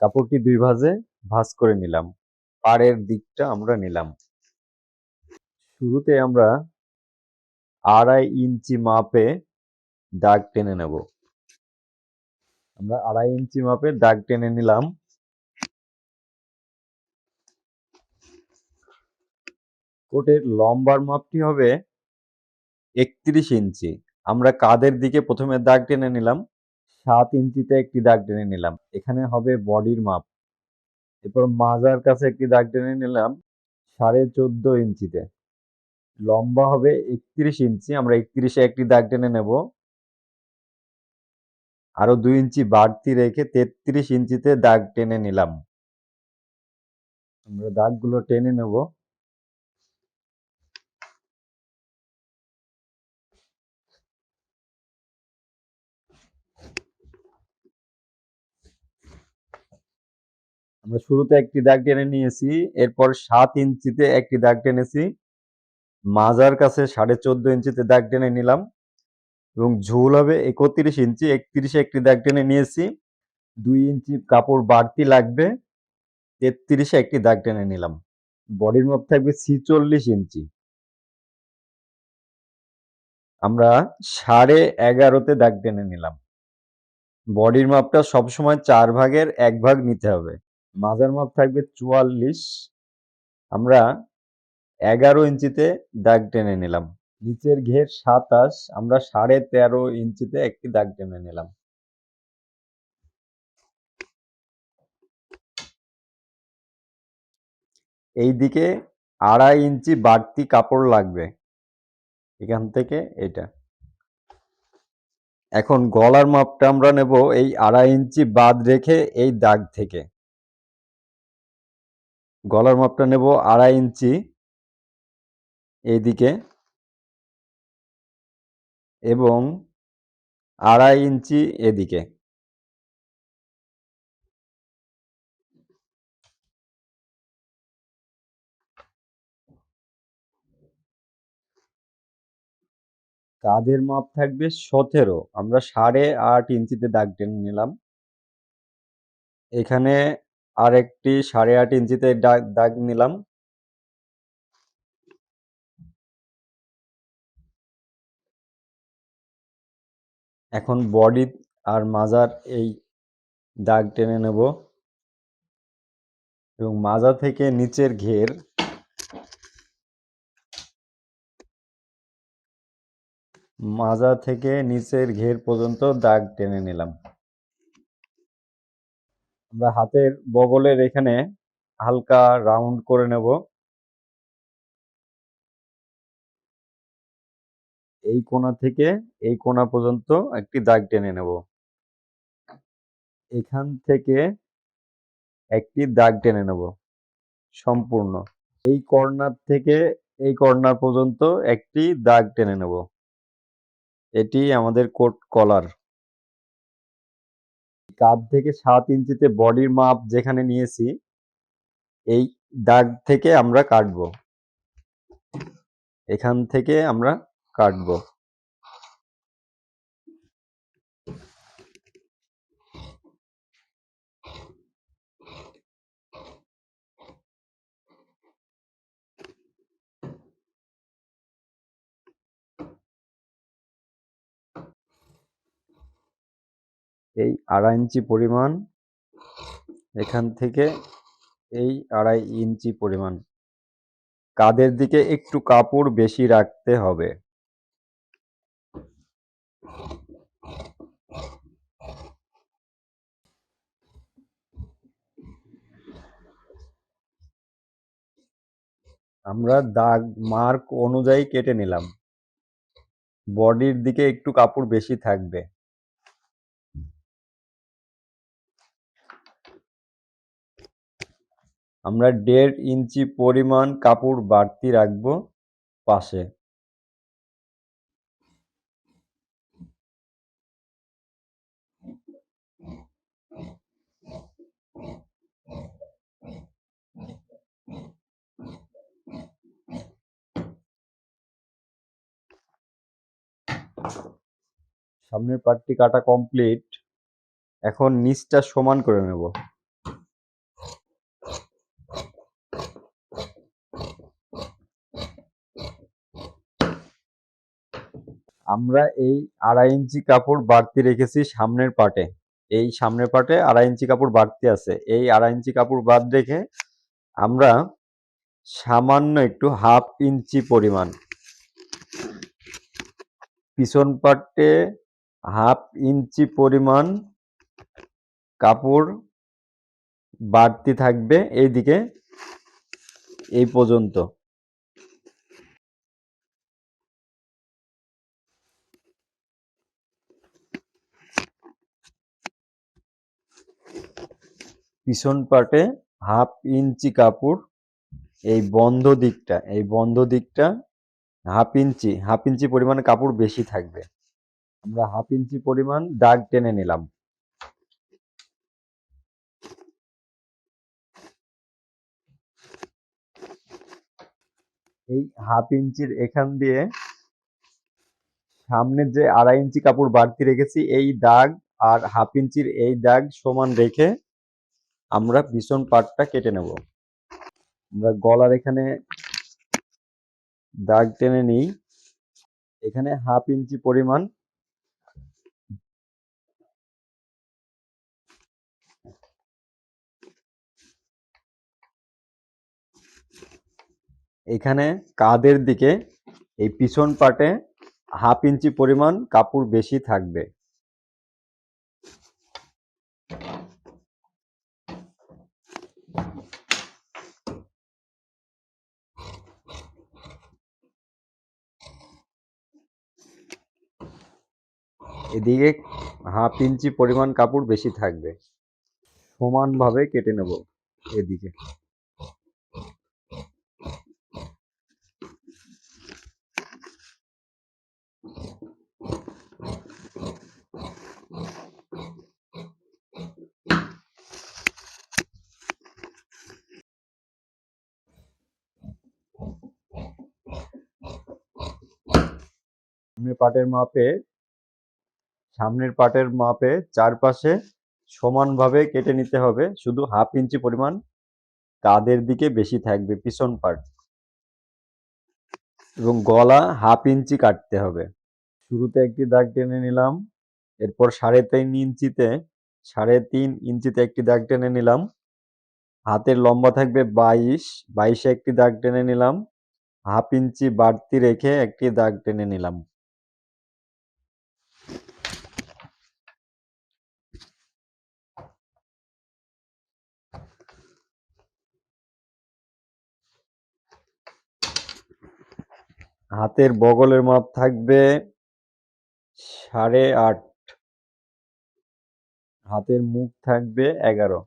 কাপড়টি দুই ভাঁজে ভাঁজ করে নিলাম। পাড়ের দিকটা আমরা নিলাম। শুরুতে আমরা আড়াই ইঞ্চি মাপে দাগ টেনে নেব। আমরা আড়াই ইঞ্চি মাপে দাগ টেনে নিলাম। কোটের লম্বার মাপটি হবে একত্রিশ ইঞ্চি। আমরা কাদের দিকে প্রথমে দাগ টেনে নিলাম। সাত ইঞ্চিতে একটি দাগ টেনে নিলাম। এখানে হবে বডির মাপ। এরপর মাজার কাছে একটি দাগ টেনে নিলাম সাড়ে চোদ্দ ইঞ্চিতে। লম্বা হবে একত্রিশ ইঞ্চি। আমরা একত্রিশে একটি দাগ টেনে নেব। আরও দুই ইঞ্চি বাড়তি রেখে তেত্রিশ ইঞ্চিতে দাগ টেনে নিলাম। আমরা দাগগুলো টেনে নেব। আমরা শুরুতে একটি দাগ টেনে নিয়েছি, এরপর সাত ইঞ্চিতে একটি দাগ টেনেছি, মাজার কাছে সাড়ে চোদ্দ ইঞ্চিতে দাগ টেনে নিলাম এবং ঝুল হবে একত্রিশ ইঞ্চি, একত্রিশে একটি দাগ টেনে নিয়েছি, দুই ইঞ্চি কাপড় বাড়তি লাগবে, তেত্রিশে একটি দাগ টেনে নিলাম, বডির মাপ থাকবে ছিচল্লিশ ইঞ্চি। আমরা সাড়ে এগারোতে দাগ টেনে নিলাম, বডির মাপটা সবসময় চার ভাগের এক ভাগ নিতে হবে। মাজার মাপ থাকবে চুয়াল্লিশ। আমরা এগারো ইঞ্চিতে দাগ টেনে নিলাম। নিচের ঘের সাতাশ, আমরা সাড়ে তেরো ইঞ্চিতে একটি দাগ টেনে নিলাম। এই দিকে আড়াই ইঞ্চি বাড়তি কাপড় লাগবে। এখান থেকে এটা। এখন গলার মাপটা আমরা নেব এই আড়াই ইঞ্চি বাদ রেখে এই দাগ থেকে। গলার মাপটা নেব আড়াই ইঞ্চি। এইদিকে। এবং আড়াই ইঞ্চি এদিকে। কাঁধের মাপ থাকবে? সতেরো। আমরা সাড়ে আট ইঞ্চিতে দাগ টেনে নিলাম। এখানে আরেকটি সাড়ে আট ইঞ্চিতে দাগ দাগ নিলাম। এখন বডি আর মাজার এই দাগ টেনে নেব। এবং মাজা থেকে নিচের ঘের মাজা থেকে নিচের ঘের পর্যন্ত দাগ টেনে নিলাম। আমরা হাতের বগলের এখানে হালকা রাউন্ড করে নেব। এই কোণা থেকে এই কোণা পর্যন্ত একটি দাগ টেনে নেব। এখান থেকে একটি দাগ টেনে নেব, সম্পূর্ণ। এই কর্নার থেকে এই কর্নার পর্যন্ত একটি দাগ টেনে নেব। এটি আমাদের কোট কলার। কাঁধ থেকে সাত ইঞ্চিতে বডির মাপ যেখানে নিয়েছি, এই দাগ থেকে আমরা কাটবো। এখান থেকে আমরা কাটবো। এই আড়াই ইঞ্চি পরিমাণ, এখান থেকে এই আড়াই ইঞ্চি পরিমাণ। কাদের দিকে একটু কাপড় বেশি রাখতে হবে? আমরা দাগ, মার্ক অনুযায়ী কেটে নিলাম। বডির দিকে একটু কাপড় বেশি থাকবে। আমরা দেড় ইঞ্চি পরিমাণ কাপড় বাড়তি রাখব পাশে। সামনের পাটটি কাটা কমপ্লিট। এখন নিচটা সমান করে নেব। আমরা এই আড়াই ইঞ্চি কাপড় বাড়তি রেখেছি সামনের পাটে। এই সামনের পাটে আড়াই ইঞ্চি কাপড় বাড়তি আছে। এই আড়াই ইঞ্চি কাপড় বাদ রেখে আমরা সামান্য একটু হাফ ইঞ্চি পরিমাণ পিছন পাটে হাফ ইঞ্চি পরিমাণ কাপড় বাড়তি থাকবে এইদিকে, এই পর্যন্ত। পিছন পাটে হাফ ইঞ্চি কাপড়, এই বন্ধ দিকটা, এই বন্ধ দিকটা হাফ ইঞ্চি হাফ ইঞ্চি পরিমাণ কাপড় বেশি থাকবে। আমরা হাফ ইঞ্চি পরিমাণ দাগ টেনে নিলাম। এই হাফ ইঞ্চির এখান দিয়ে সামনের যে আড়াই ইঞ্চি কাপড় বাড়তি রেখেছি, এই দাগ আর হাফ ইঞ্চির এই দাগ সমান রেখে আমরা পিছন পাটটা কেটে নেব। আমরা গলার এখানে দাগ টেনে নিই। এখানে হাফ ইঞ্চি পরিমাণ এখানে কাঁধের দিকে এই পিছন পাটে হাফ ইঞ্চি পরিমাণ কাপড় বেশি থাকবে। এদিকে হাফ ইঞ্চি পরিমাণ কাপড় বেশি থাকবে। সমানভাবে কেটে নেব এদিকে। সামনের পাটের মাপে সামনের পাটের মাপে চারপাশে সমানভাবে কেটে নিতে হবে। শুধু হাফ ইঞ্চি পরিমাণ কাঁধের দিকে বেশি থাকবে, পিছন পাট। এবং গলা হাফ ইঞ্চি কাটতে হবে। শুরুতে একটি দাগ টেনে নিলাম, এরপর সাড়ে তিন ইঞ্চিতে, সাড়ে তিন ইঞ্চিতে একটি দাগ টেনে নিলাম। হাতের লম্বা থাকবে বাইশ, বাইশে একটি দাগ টেনে নিলাম। হাফ ইঞ্চি বাড়তি রেখে একটি দাগ টেনে নিলাম। হাতের বগলের মাপ থাকবে সাড়ে আট। হাতের মুখ থাকবে এগারো।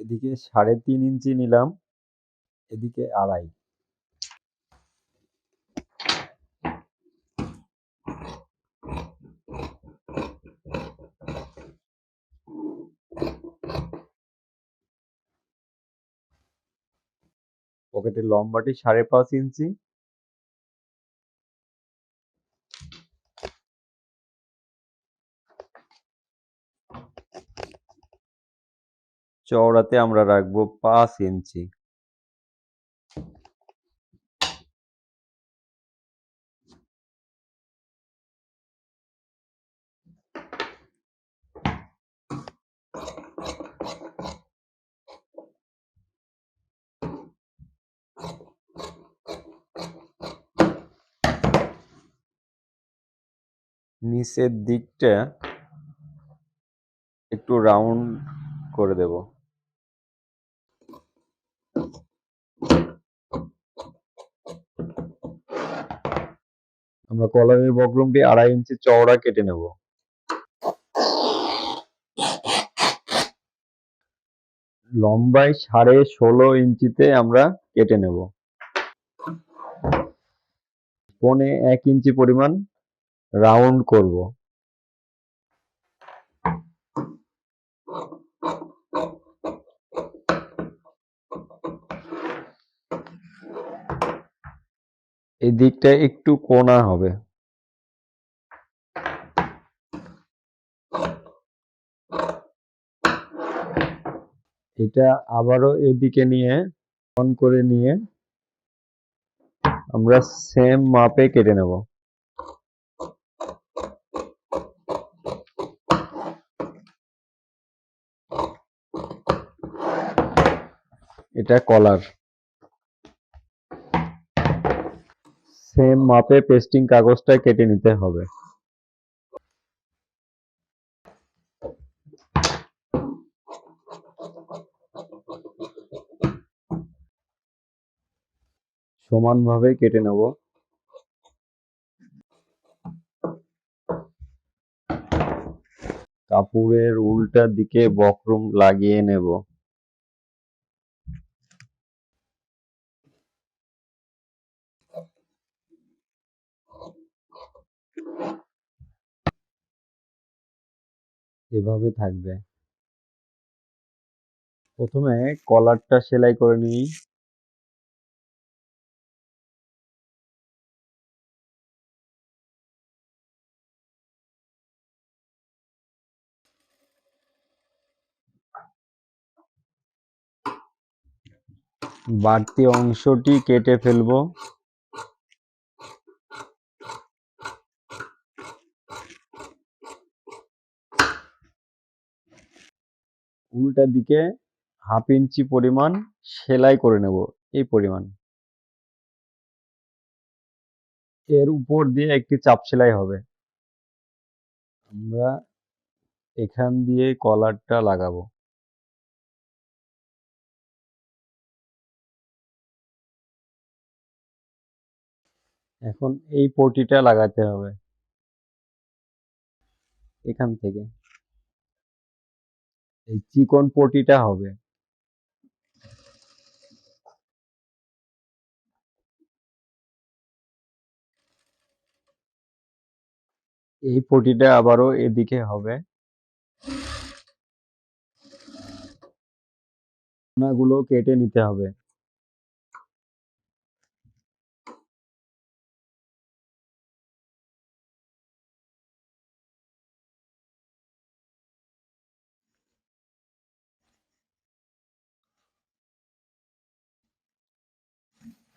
এদিকে সাড়ে তিন ইঞ্চি নিলাম এদিকে আড়াই। পকেটের লম্বাটি সাড়ে পাঁচ ইঞ্চি। চওড়াতে আমরা রাখব পাঁচ ইঞ্চি। নিচের দিকটা একটু রাউন্ড করে দেব। আমরা কলারের বক্রমটি আড়াই ইঞ্চি চওড়া কেটে নেব। লম্বায় সাড়ে ষোলো ইঞ্চিতে আমরা কেটে নেব। পনে এক ইঞ্চি পরিমাণ রাউন্ড করব। এই দিকটা একটু কোনা হবে। এটা আবারও এদিকে নিয়ে অন করে নিয়ে আমরা সেম মাপে কেটে নেব। এটা কলার। সেম মাপে পেস্টিং কাগজটা কেটে নিতে হবে। সমানভাবে কেটে নেব। কাপড়ের উল্টা দিকে বক্রম লাগিয়ে নেব। এভাবে থাকবে। প্রথমে কলারটা সেলাই করে নিই। বাড়তি অংশটি কেটে ফেলব। উল্টা দিকে হাফ ইঞ্চি পরিমাণ সেলাই করে নেব, এই পরিমাণ। এর উপর দিয়ে একটি চাপ সেলাই হবে। আমরা এখান দিয়ে কলারটা লাগাবো। এখন এই পটিটা লাগাতে হবে। এখান থেকে। এই চিকন পটিটা হবে। এই পটিটা আবারও এদিকে হবে। গুলো কেটে নিতে হবে।